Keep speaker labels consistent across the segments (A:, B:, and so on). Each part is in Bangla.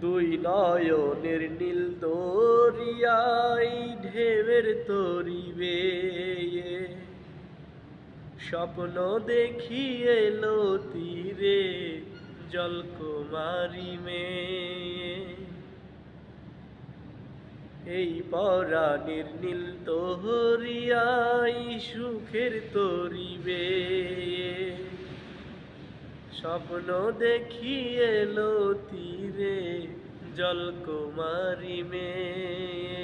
A: দুই নয়নের নীল দরিয়াই ঢেউয়ের তরিবে। স্বপ্ন দেখি এলো তীরে জলকুমারী মেয়ে। এই পরাণের নীল তোহরিয়াই সুখের তরিবে। স্বপ্ন দেখি এলো তীরে জলকুমারী মেয়ে,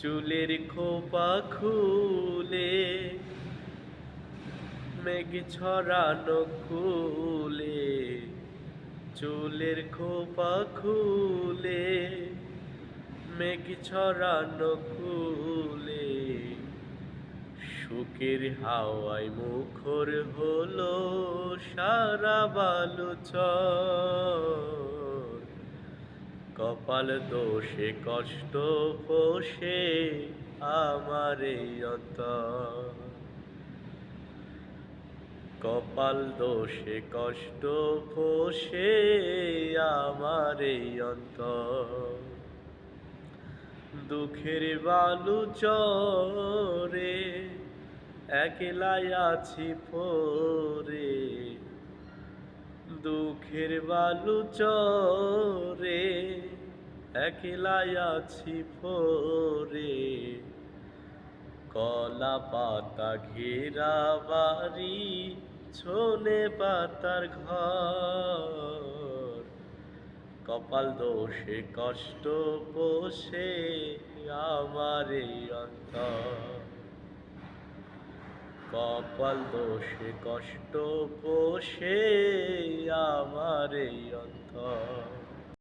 A: চুলের খোপা খুলে মেঘ ছড়ানো খুলে, চুলের খোপা খুলে মেঘ ছড়ানো খুলে। সুখের হাওয়ায় মুখর হলো সারা বালু বালুচর। কপাল দোষে, কষ্ট পোষে আমার এই কপাল দোষে, কষ্ট পোষে আমার এই দুঃখের বালু চরে, একলাই আছি পরে দুঃখের বালু চরে একলাই আছি পরে কলা পাতা ঘেরা বাড়ি ছোনে পাতার ঘর। কপাল দোষে, কষ্ট পোষে আমার এই অন্তর। কপাল দোষে, কষ্ট পোষে আমার এই অন্তর।